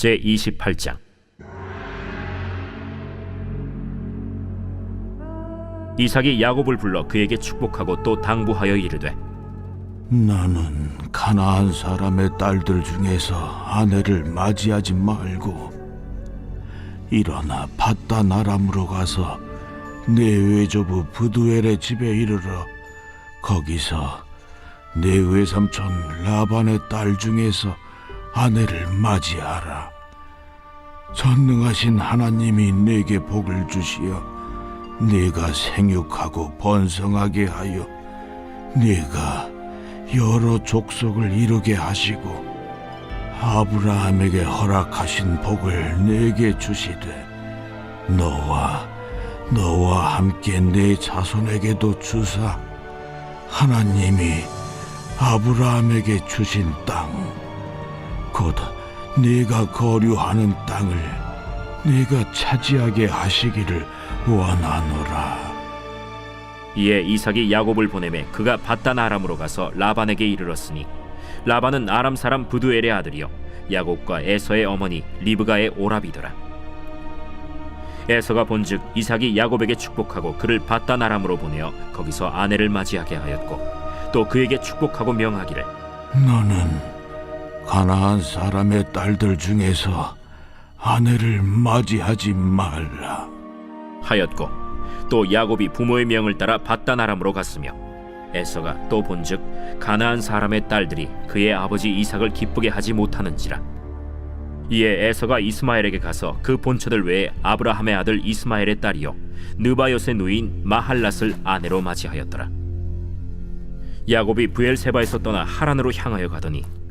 제 28장. 이삭이 야곱을 불러 그에게 축복하고 또 당부하여 이르되 나는 가나안 사람의 딸들 중에서 아내를 맞이하지 말고 일어나 바단 아람으로 가서 내 외조부 부두엘의 집에 이르러 거기서 내 외삼촌 라반의 딸 중에서 아내를 맞이하라. 전능하신 하나님이 내게 복을 주시어 네가 생육하고 번성하게 하여 네가 여러 족속을 이루게 하시고 아브라함에게 허락하신 복을 내게 주시되 너와 너와 함께 내 자손에게도 주사 하나님이 아브라함에게 주신 땅 곧 네가 거류하는 땅을 네가 차지하게 하시기를 원하노라. 이에 이삭이 야곱을 보내매 그가 바단 아람으로 가서 라반에게 이르렀으니 라반은 아람 사람 부두엘의 아들이요 야곱과 에서의 어머니 리브가의 오라비더라 에서가 본즉 이삭이 야곱에게 축복하고 그를 바단 아람으로 보내어 거기서 아내를 맞이하게 하였고 또 그에게 축복하고 명하기를 너는 가나안 사람의 딸들 중에서 아내를 맞이하지 말라. 하였고 또 야곱이 부모의 명을 따라 바단 아람으로 갔으며 에서가 또 본즉 가나안 사람의 딸들이 그의 아버지 이삭을 기쁘게 하지 못하는지라 이에 에서가 이스마엘에게 가서 그 본처들 외에 아브라함의 아들 이스마엘의 딸이요 느바요의 누인 마할랏을 아내로 맞이하였더라 야곱이 부엘세바에서 떠나 하란으로 향하여 가더니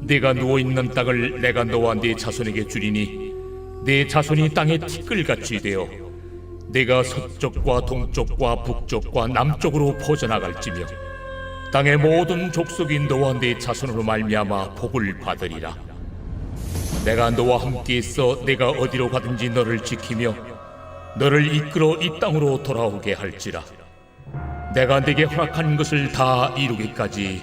네가 누워 있는 땅을 내가 너와 네 자손에게 주리니 네 자손이 땅에 티끌같이 되어 네가 서쪽과 동쪽과 북쪽과 남쪽으로 퍼져나갈지며 땅의 모든 족속이 너와 네 자손으로 말미암아 복을 받으리라. 내가 너와 함께 있어 내가 어디로 가든지 너를 지키며 너를 이끌어 이 땅으로 돌아오게 할지라. 내가 네게 허락한 것을 다 이루기까지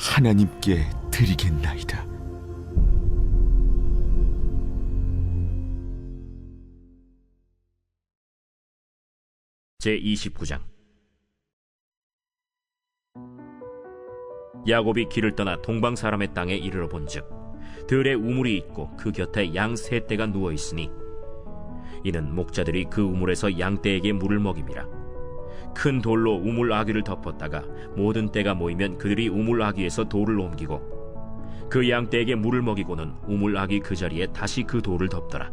하나님께 드리겠나이다. 제 29장 야곱이 길을 떠나 동방 사람의 땅에 이르러 본즉 들에 우물이 있고 그 곁에 양 세 떼가 누워 있으니 이는 목자들이 그 우물에서 양 떼에게 물을 먹임이라 큰 돌로 우물 아귀를 덮었다가 모든 떼가 모이면 그들이 우물 아귀에서 돌을 옮기고 그 양 떼에게 물을 먹이고는 우물 아귀 그 자리에 다시 그 돌을 덮더라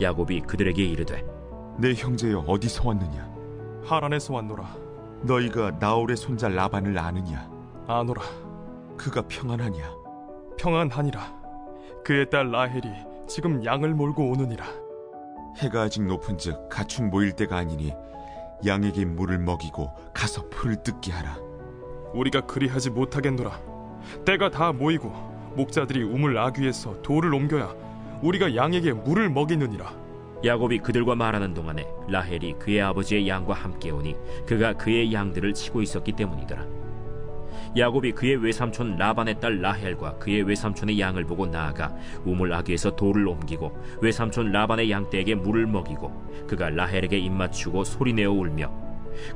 야곱이 그들에게 이르되 내 형제여 어디서 왔느냐? 하란에서 왔노라 너희가 나홀의 손자 라반을 아느냐? 아노라 그가 평안하냐? 평안하니라 그의 딸 라헬이 지금 양을 몰고 오느니라 해가 아직 높은즉 가축 모일 때가 아니니 양에게 물을 먹이고 가서 풀을 뜯게 하라. 우리가 그리하지 못하겠노라 때가 다 모이고 목자들이 우물 아귀에서 돌을 옮겨야 우리가 양에게 물을 먹이느니라 야곱이 그들과 말하는 동안에 라헬이 그의 아버지의 양과 함께 오니 그가 그의 양들을 치고 있었기 때문이더라. 야곱이 그의 외삼촌 라반의 딸 라헬과 그의 외삼촌의 양을 보고 나아가 우물 아귀에서 돌을 옮기고 외삼촌 라반의 양떼에게 물을 먹이고 그가 라헬에게 입맞추고 소리내어 울며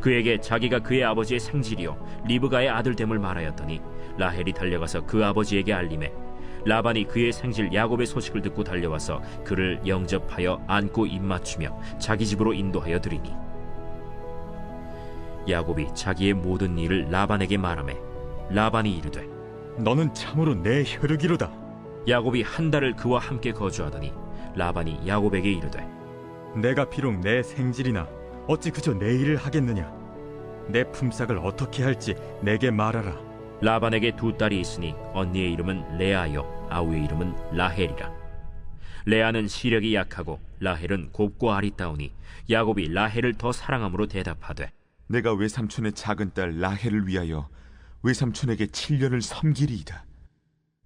그에게 자기가 그의 아버지의 생질이요 리브가의 아들됨을 말하였더니 라헬이 달려가서 그 아버지에게 알림해 라반이 그의 생질 야곱의 소식을 듣고 달려와서 그를 영접하여 안고 입맞추며 자기 집으로 인도하여 드리니 야곱이 자기의 모든 일을 라반에게 말하매 라반이 이르되 너는 참으로 내 혈육이로다. 야곱이 한 달을 그와 함께 거주하더니 라반이 야곱에게 이르되 내가 비록 내 생질이나 어찌 그저 내 일을 하겠느냐? 내 품삯을 어떻게 할지 내게 말하라. 라반에게 두 딸이 있으니 언니의 이름은 레아요 아우의 이름은 라헬이라 레아는 시력이 약하고 라헬은 곱고 아리따우니 야곱이 라헬을 더 사랑함으로 대답하되 내가 외삼촌의 작은 딸 라헬을 위하여 외삼촌에게 7년을 섬기리이다.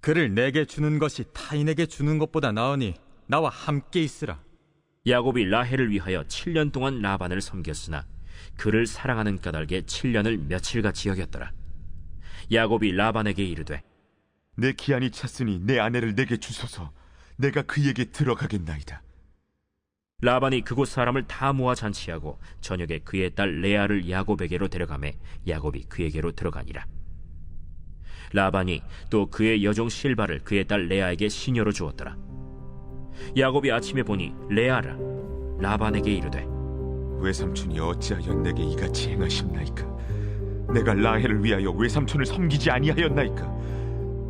그를 내게 주는 것이 타인에게 주는 것보다 나으니 나와 함께 있으라. 야곱이 라헬을 위하여 7년 동안 라반을 섬겼으나 그를 사랑하는 까닭에 7년을 며칠같이 여겼더라 야곱이 라반에게 이르되 내 기한이 찼으니 내 아내를 내게 주소서. 내가 그에게 들어가겠나이다. 라반이 그곳 사람을 다 모아 잔치하고 저녁에 그의 딸 레아를 야곱에게로 데려가매 야곱이 그에게로 들어가니라. 라반이 또 그의 여종 실바를 그의 딸 레아에게 시녀로 주었더라. 야곱이 아침에 보니 레아라 라반에게 이르되 외삼촌이 어찌하여 내게 이같이 행하셨나이까? 내가 라헬을 위하여 외삼촌을 섬기지 아니하였나이까?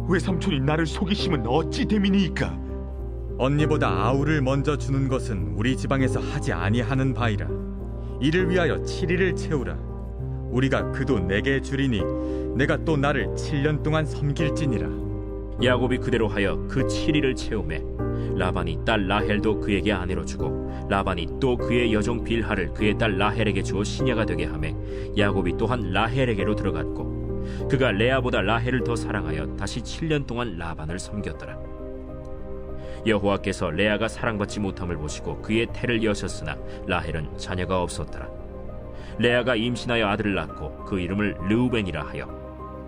외삼촌이 나를 속이심은 어찌 됨이니이까? 언니보다 아우를 먼저 주는 것은 우리 지방에서 하지 아니하는 바이라. 이를 위하여 7일을 채우라. 우리가 그도 내게 주리니 내가 또 나를 7년 동안 섬길지니라. 야곱이 그대로 하여 그 7일을 채우매 라반이 딸 라헬도 그에게 아내로 주고 라반이 또 그의 여종 빌하를 그의 딸 라헬에게 주어 시녀가 되게 하매 야곱이 또한 라헬에게로 들어갔고 그가 레아보다 라헬을 더 사랑하여 다시 7년 동안 라반을 섬겼더라 여호와께서 레아가 사랑받지 못함을 보시고 그의 태를 여셨으나 라헬은 자녀가 없었더라 레아가 임신하여 아들을 낳고 그 이름을 르우벤이라 하여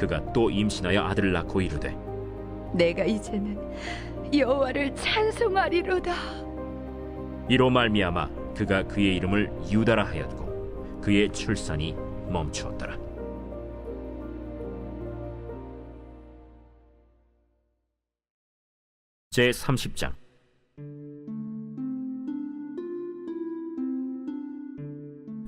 그가 또 임신하여 아들을 낳고 이르되 내가 이제는 여호와를 찬송하리로다. 이로 말미암아 그가 그의 이름을 유다라 하였고 그의 출산이 멈추었더라 제 30장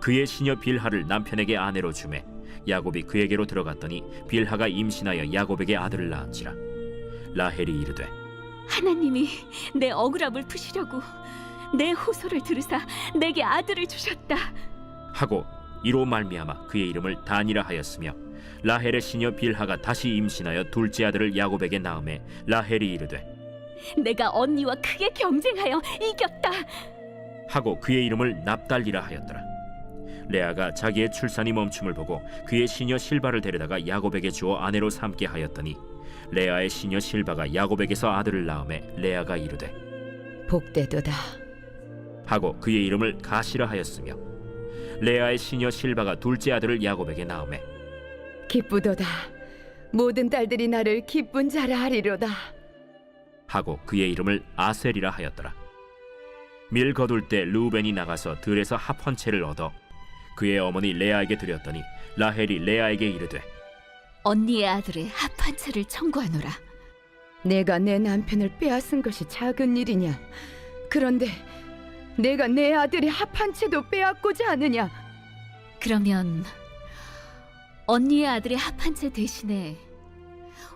그의 시녀 빌하를 남편에게 아내로 주매 야곱이 그에게로 들어갔더니 빌하가 임신하여 야곱에게 아들을 낳은지라 라헬이 이르되 하나님이 내 억울함을 푸시려고 내 호소를 들으사 내게 아들을 주셨다. 하고 이로 말미암아 그의 이름을 단이라 하였으며 라헬의 시녀 빌하가 다시 임신하여 둘째 아들을 야곱에게 낳음에 라헬이 이르되 내가 언니와 크게 경쟁하여 이겼다. 하고 그의 이름을 납달리라 하였더라 레아가 자기의 출산이 멈춤을 보고 그의 시녀 실바를 데려다가 야곱에게 주어 아내로 삼게 하였더니 레아의 시녀 실바가 야곱에게서 아들을 낳음에 레아가 이르되 복되도다. 하고 그의 이름을 가시라 하였으며 레아의 시녀 실바가 둘째 아들을 야곱에게 낳음에 기쁘도다. 모든 딸들이 나를 기쁜 자라 하리로다. 하고 그의 이름을 아셀이라 하였더라 밀 거둘 때 루벤이 나가서 들에서 합한 채를 얻어 그의 어머니 레아에게 드렸더니 라헬이 레아에게 이르되 언니의 아들의 합한 채를 청구하노라. 내가 내 남편을 빼앗은 것이 작은 일이냐? 그런데 내가 내 아들의 합한 채도 빼앗고자 하느냐? 그러면 언니의 아들의 합한 채 대신에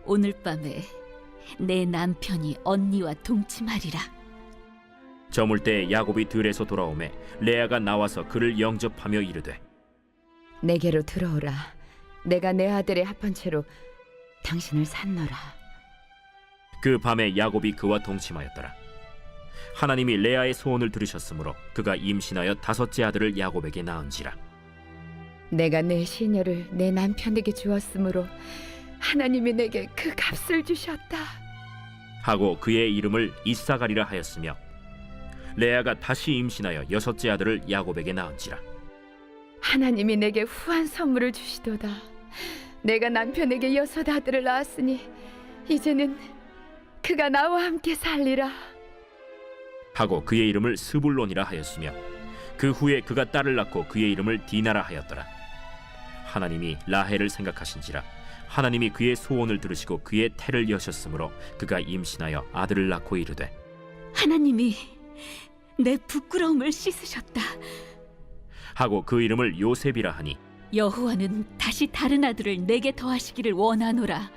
오늘 밤에 내 남편이 언니와 동침하리라. 저물 때 야곱이 들에서 돌아오매 레아가 나와서 그를 영접하며 이르되 내게로 들어오라. 내가 내 아들의 합한 채로 당신을 산노라. 그 밤에 야곱이 그와 동침하였더라. 하나님이 레아의 소원을 들으셨으므로 그가 임신하여 다섯째 아들을 야곱에게 낳은지라. 내가 내 시녀를 내 남편에게 주었으므로 하나님이 내게 그 값을 주셨다. 하고 그의 이름을 이사가리라 하였으며 레아가 다시 임신하여 여섯째 아들을 야곱에게 낳은지라. 하나님이 내게 후한 선물을 주시도다. 내가 남편에게 여섯 아들을 낳았으니 이제는 그가 나와 함께 살리라. 하고 그의 이름을 스불론이라 하였으며 그 후에 그가 딸을 낳고 그의 이름을 디나라 하였더라. 하나님이 라헬을 생각하신지라 하나님이 그의 소원을 들으시고 그의 태를 여셨으므로 그가 임신하여 아들을 낳고 이르되 하나님이 내 부끄러움을 씻으셨다. 하고 그 이름을 요셉이라 하니 여호와는 다시 다른 아들을 내게 더하시기를 원하노라.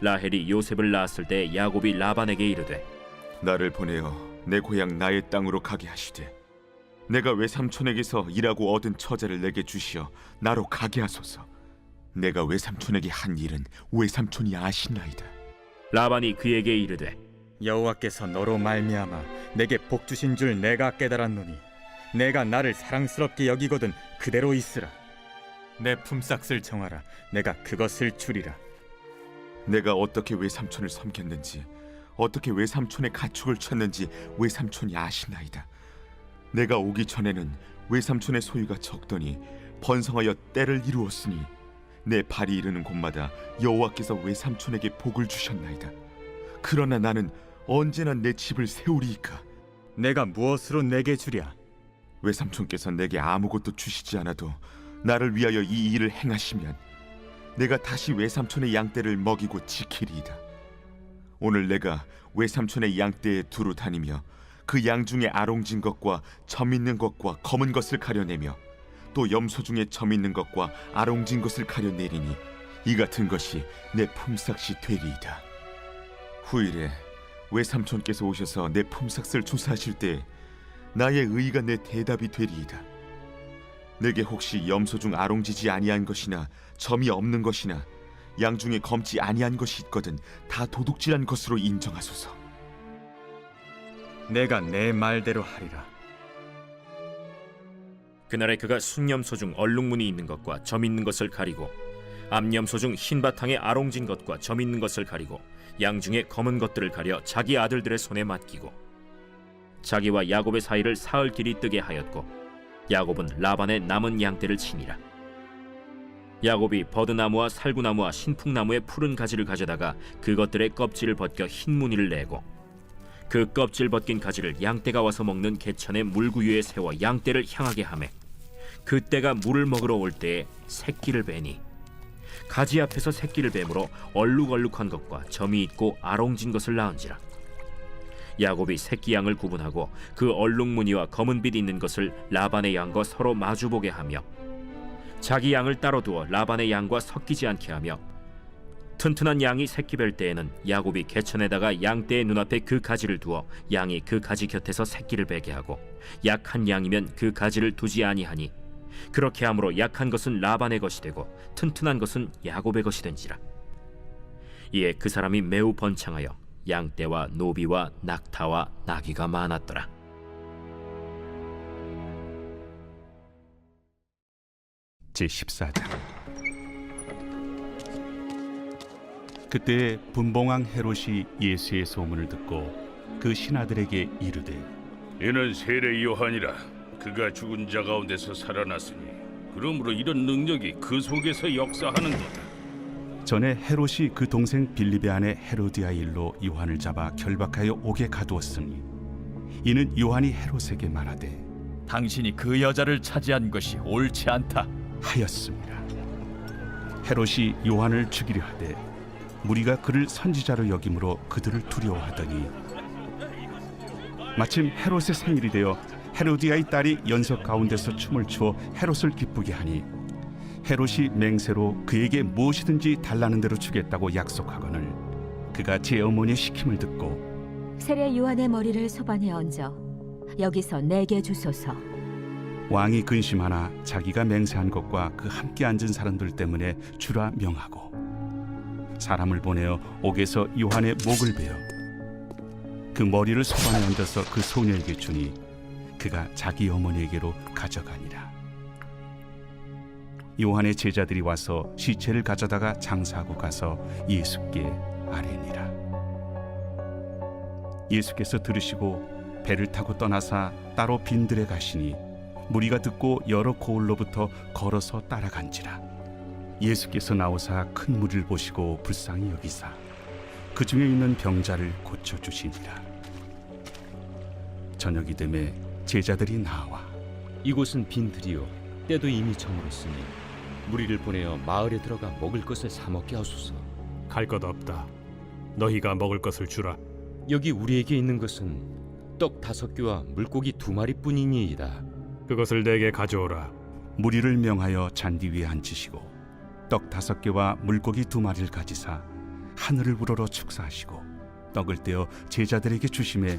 라헬이 요셉을 낳았을 때 야곱이 라반에게 이르되 나를 보내어 내 고향 나의 땅으로 가게 하시되 내가 외삼촌에게서 일하고 얻은 처자를 내게 주시어 나로 가게 하소서 내가 외삼촌에게 한 일은 외삼촌이 아시나이다 라반이 그에게 이르되 여호와께서 너로 말미암아 내게 복 주신 줄 내가 깨달았노니 내가 나를 사랑스럽게 여기거든 그대로 있으라 내 품삯을 정하라 내가 그것을 주리라 내가 어떻게 외삼촌을 섬겼는지 어떻게 외삼촌의 가축을 쳤는지 외삼촌이 아시나이다. 내가 오기 전에는 외삼촌의 소유가 적더니 번성하여 때를 이루었으니 내 발이 이르는 곳마다 여호와께서 외삼촌에게 복을 주셨나이다. 그러나 나는 언제나 내 집을 세우리이까 내가 무엇으로 내게 주랴 외삼촌께서 내게 아무것도 주시지 않아도 나를 위하여 이 일을 행하시면 내가 다시 외삼촌의 양떼를 먹이고 지키리이다. 오늘 내가 외삼촌의 양떼에 두루 다니며 그 양 중에 아롱진 것과 점 있는 것과 검은 것을 가려내며 또 염소 중에 점 있는 것과 아롱진 것을 가려내리니 이 같은 것이 내 품삯이 되리이다. 후일에 외삼촌께서 오셔서 내 품삯을 조사하실 때 나의 의가 내 대답이 되리이다. 내게 혹시 염소 중 아롱지지 아니한 것이나 점이 없는 것이나 양 중에 검지 아니한 것이 있거든 다 도둑질한 것으로 인정하소서. 내가 내 말대로 하리라 그날에 그가 순염소 중 얼룩무늬 있는 것과 점 있는 것을 가리고 암염소 중 흰 바탕에 아롱진 것과 점 있는 것을 가리고 양 중에 검은 것들을 가려 자기 아들들의 손에 맡기고 자기와 야곱의 사이를 사흘 길이 뜨게 하였고 야곱은 라반의 남은 양떼를 치니라. 야곱이 버드나무와 살구나무와 신풍나무의 푸른 가지를 가져다가 그것들의 껍질을 벗겨 흰 무늬를 내고 그 껍질 벗긴 가지를 양떼가 와서 먹는 개천의 물구유에 세워 양떼를 향하게 하매 그때가 물을 먹으러 올 때에 새끼를 베니 가지 앞에서 새끼를 뱀으로 얼룩얼룩한 것과 점이 있고 아롱진 것을 낳은지라. 야곱이 새끼 양을 구분하고 그 얼룩 무늬와 검은 빛 있는 것을 라반의 양과 서로 마주보게 하며 자기 양을 따로 두어 라반의 양과 섞이지 않게 하며 튼튼한 양이 새끼 뵐 때에는 야곱이 개천에다가 양떼의 눈앞에 그 가지를 두어 양이 그 가지 곁에서 새끼를 베게 하고 약한 양이면 그 가지를 두지 아니하니 그렇게 함으로 약한 것은 라반의 것이 되고 튼튼한 것은 야곱의 것이 된지라. 이에 그 사람이 매우 번창하여 양떼와 노비와 낙타와 나귀가 많았더라. 제 14장. 그때 분봉왕 헤롯이 예수의 소문을 듣고 그 신하들에게 이르되 이는 세례 요한이라 그가 죽은 자 가운데서 살아났으니 그러므로 이런 능력이 그 속에서 역사하는도다 전에 헤롯이 그 동생 빌립의 아내 헤로디아 일로 요한을 잡아 결박하여 옥에 가두었으니 이는 요한이 헤롯에게 말하되 당신이 그 여자를 차지한 것이 옳지 않다. 하였습니다. 헤롯이 요한을 죽이려 하되 무리가 그를 선지자로 여김으로 그들을 두려워하더니 마침 헤롯의 생일이 되어 헤로디아의 딸이 연석 가운데서 춤을 추어 헤롯을 기쁘게 하니 헤롯이 맹세로 그에게 무엇이든지 달라는 대로 주겠다고 약속하거늘 그가 제 어머니의 시킴을 듣고 세례 요한의 머리를 소반에 얹어 여기서 내게 주소서. 왕이 근심하나 자기가 맹세한 것과 그 함께 앉은 사람들 때문에 주라 명하고 사람을 보내어 옥에서 요한의 목을 베어 그 머리를 소반에 얹어서 그 소녀에게 주니 그가 자기 어머니에게로 가져가니라. 요한의 제자들이 와서 시체를 가져다가 장사하고 가서 예수께 아뢰니라. 예수께서 들으시고 배를 타고 떠나사 따로 빈들에 가시니 무리가 듣고 여러 고을로부터 걸어서 따라간지라. 예수께서 나오사 큰 무리를 보시고 불쌍히 여기사 그 중에 있는 병자를 고쳐 주시니라. 저녁이 되매 제자들이 나와 이곳은 빈들이요 때도 이미 저물었으니 무리를 보내어 마을에 들어가 먹을 것을 사 먹게 하소서. 갈 것 없다. 너희가 먹을 것을 주라. 여기 우리에게 있는 것은 떡 다섯 개와 물고기 두 마리뿐이니이다. 그것을 내게 가져오라. 무리를 명하여 잔디 위에 앉히시고 떡 다섯 개와 물고기 두 마리를 가지사 하늘을 우러러 축사하시고 떡을 떼어 제자들에게 주심에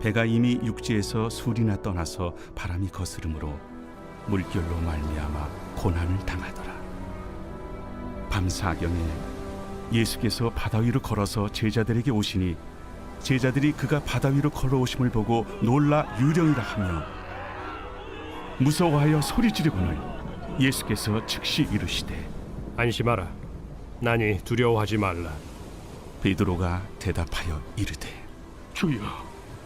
배가 이미 육지에서 술이나 떠나서 바람이 거스름으로 물결로 말미암아 고난을 당하더라. 밤 사경에 예수께서 바다 위로 걸어서 제자들에게 오시니 제자들이 그가 바다 위로 걸어오심을 보고 놀라 유령이라 하며 무서워하여 소리 지르거늘 예수께서 즉시 이르시되 안심하라. 나니 두려워하지 말라. 베드로가 대답하여 이르되 주여,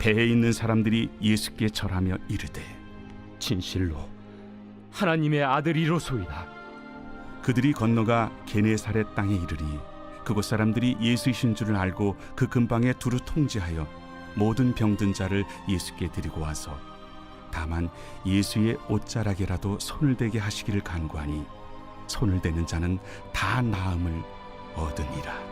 배에 있는 사람들이 예수께 절하며 이르되 진실로 하나님의 아들이로소이다. 그들이 건너가 게네사렛 땅에 이르니 그곳 사람들이 예수이신 줄을 알고 그 근방에 두루 통제하여 모든 병든 자를 예수께 데리고 와서 다만 예수의 옷자락에라도 손을 대게 하시기를 간구하니 손을 대는 자는 다 나음을 얻으니라.